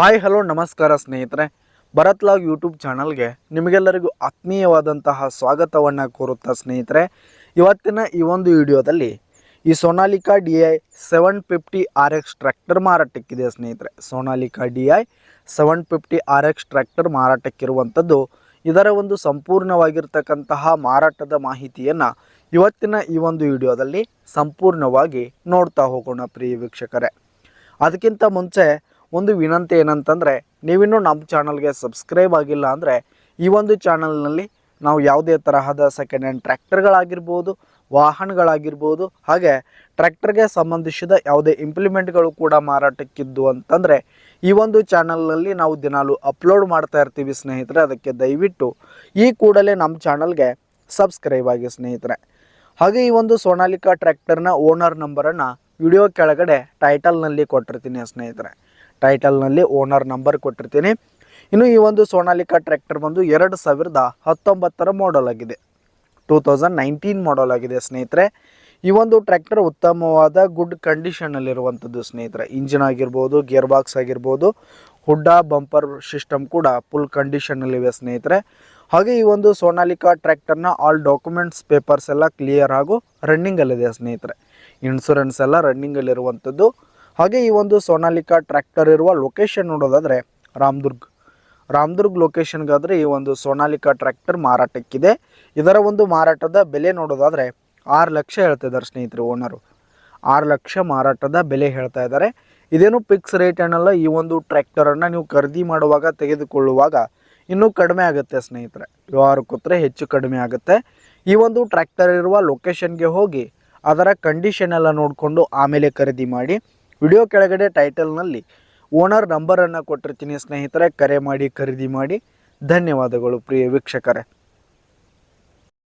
Hi, hello, ನಮಸ್ಕಾರ ಸ್ನೇಹಿತರೆ. Bharat log YouTube ಚಾನಲ್ಗೆ ನಿಮಗೆಲ್ಲರಿಗೂ ಆತ್ಮೀಯವಾದಂತಹ ಸ್ವಾಗತವನ್ನು ಕೋರುತ್ತಾ ಸ್ನೇಹಿತರೆ. ಇವತ್ತಿನ ಈ ಒಂದು ವಿಡಿಯೋದಲ್ಲಿ ಈ Sonalika D I seven fifty R X tractor ಮಾರಾಟಕ್ಕಿದೆ ಸ್ನೇಹಿತರೆ. Sonalika D I seven fifty R X tractor ಮಾರಾಟಕ್ಕಿರುವಂಥದ್ದು ಇದರ ಒಂದು ಸಂಪೂರ್ಣವಾಗಿರ್ತಕ್ಕಂತಹ ಮಾರಾಟದ ಮಾಹಿತಿಯನ್ನು ಇವತ್ತಿನ ಈ ಒಂದು ವಿಡಿಯೋದಲ್ಲಿ ಸಂಪೂರ್ಣವಾಗಿ ನೋಡ್ತಾ ಹೋಗೋಣ ಪ್ರಿಯ ವೀಕ್ಷಕರೇ. ಅದಕ್ಕಿಂತ ಮುಂಚೆ ಒಂದು ವಿನಂತಿ ಏನಂತಂದರೆ, ನೀವಿನ್ನೂ ನಮ್ಮ ಚಾನಲ್ಗೆ ಸಬ್ಸ್ಕ್ರೈಬ್ ಆಗಿಲ್ಲ ಅಂದರೆ, ಈ ಒಂದು ಚಾನಲ್ನಲ್ಲಿ ನಾವು ಯಾವುದೇ ತರಹದ ಸೆಕೆಂಡ್ ಹ್ಯಾಂಡ್ ಟ್ರ್ಯಾಕ್ಟರ್ಗಳಾಗಿರ್ಬೋದು, ವಾಹನಗಳಾಗಿರ್ಬೋದು, ಹಾಗೆ ಟ್ರ್ಯಾಕ್ಟರ್ಗೆ ಸಂಬಂಧಿಸಿದ ಯಾವುದೇ ಇಂಪ್ಲಿಮೆಂಟ್ಗಳು ಕೂಡ ಮಾರಾಟಕ್ಕಿದ್ದು ಅಂತಂದರೆ, ಈ ಒಂದು ಚಾನಲ್ನಲ್ಲಿ ನಾವು ದಿನಾಲು ಅಪ್ಲೋಡ್ ಮಾಡ್ತಾ ಇರ್ತೀವಿ ಸ್ನೇಹಿತರೆ, ಅದಕ್ಕೆ ದಯವಿಟ್ಟು ಈ ಕೂಡಲೇ ನಮ್ಮ ಚಾನಲ್ಗೆ ಸಬ್ಸ್ಕ್ರೈಬ್ ಆಗಿ ಸ್ನೇಹಿತರೆ. ಹಾಗೆ ಈ ಒಂದು ಸೋನಾಲಿಕಾ ಟ್ರ್ಯಾಕ್ಟರ್ನ ಓನರ್ ನಂಬರನ್ನು ವಿಡಿಯೋ ಕೆಳಗಡೆ ಟೈಟಲ್ನಲ್ಲಿ ಕೊಟ್ಟಿರ್ತೀನಿ ಸ್ನೇಹಿತರೆ. ಟೈಟಲ್ನಲ್ಲಿ ಓನರ್ ನಂಬರ್ ಕೊಟ್ಟಿರ್ತೀನಿ. ಇನ್ನು ಈ ಒಂದು ಸೋನಾಲಿಕಾ ಟ್ರ್ಯಾಕ್ಟರ್ ಬಂದು ಎರಡು ಸಾವಿರದ ಹತ್ತೊಂಬತ್ತರ ಮಾಡಲ್ ಆಗಿದೆ. ಟೂ ತೌಸಂಡ್ ನೈನ್ಟೀನ್ ಮಾಡಲ್ ಆಗಿದೆ ಸ್ನೇಹಿತರೆ. ಈ ಒಂದು ಟ್ರ್ಯಾಕ್ಟರ್ ಉತ್ತಮವಾದ ಗುಡ್ ಕಂಡೀಷನಲ್ಲಿರುವಂಥದ್ದು ಸ್ನೇಹಿತರೆ. ಇಂಜಿನ್ ಆಗಿರ್ಬೋದು ಗೇರ್ ಬಾಕ್ಸ್ ಆಗಿರ್ಬೋದು, ಹುಡ್ಡ ಬಂಪರ್ ಸಿಸ್ಟಮ್ ಕೂಡ ಫುಲ್ ಕಂಡೀಷನಲ್ಲಿವೆ ಸ್ನೇಹಿತರೆ. ಹಾಗೆ ಈ ಒಂದು ಸೋನಾಲಿಕಾ ಟ್ರ್ಯಾಕ್ಟರ್ನ ಆಲ್ ಡಾಕ್ಯುಮೆಂಟ್ಸ್ ಪೇಪರ್ಸ್ ಎಲ್ಲ ಕ್ಲಿಯರ್ ಹಾಗೂ ರನ್ನಿಂಗಲ್ಲಿದೆ ಸ್ನೇಹಿತರೆ. ಇನ್ಶೂರೆನ್ಸ್ ಎಲ್ಲ ರನ್ನಿಂಗಲ್ಲಿರುವಂಥದ್ದು ಹಾಗೆ ಈ ಒಂದು ಸೋನಾಲಿಕಾ ಟ್ರ್ಯಾಕ್ಟರ್ ಇರುವ ಲೊಕೇಶನ್ ನೋಡೋದಾದರೆ ರಾಮದುರ್ಗ್. ರಾಮದುರ್ಗ್ ಲೊಕೇಶನ್ಗಾದರೆ ಈ ಒಂದು ಸೋನಾಲಿಕಾ ಟ್ರ್ಯಾಕ್ಟರ್ ಮಾರಾಟಕ್ಕಿದೆ. ಇದರ ಒಂದು ಮಾರಾಟದ ಬೆಲೆ ನೋಡೋದಾದರೆ ಆರು ಲಕ್ಷ ಹೇಳ್ತಿದ್ದಾರೆ ಸ್ನೇಹಿತರು ಓನರು ಆರು ಲಕ್ಷ ಮಾರಾಟದ ಬೆಲೆ ಹೇಳ್ತಾ ಇದ್ದಾರೆ. ಇದೇನು ಫಿಕ್ಸ್ ರೇಟ್ ಏನಲ್ಲ, ಈ ಒಂದು ಟ್ರ್ಯಾಕ್ಟರನ್ನು ನೀವು ಖರೀದಿ ಮಾಡುವಾಗ ತೆಗೆದುಕೊಳ್ಳುವಾಗ ಇನ್ನೂ ಕಡಿಮೆ ಆಗುತ್ತೆ ಸ್ನೇಹಿತರೆ. ವ್ಯವಹಾರ ಕೂತ್ರೆ ಹೆಚ್ಚು ಕಡಿಮೆ ಆಗುತ್ತೆ. ಈ ಒಂದು ಟ್ರ್ಯಾಕ್ಟರ್ ಇರುವ ಲೊಕೇಶನ್ಗೆ ಹೋಗಿ ಅದರ ಕಂಡೀಷನ್ ಎಲ್ಲ ನೋಡಿಕೊಂಡು ಆಮೇಲೆ ಖರೀದಿ ಮಾಡಿ ವಿಡಿಯೋ ಕೆಳಗಡೆ ಟೈಟಲ್ನಲ್ಲಿ ಓನರ್ ನಂಬರನ್ನು ಕೊಟ್ಟಿರ್ತೀನಿ ಸ್ನೇಹಿತರೆ ಕರೆ ಮಾಡಿ ಖರೀದಿ ಮಾಡಿ. ಧನ್ಯವಾದಗಳು ಪ್ರಿಯ ವೀಕ್ಷಕರೇ.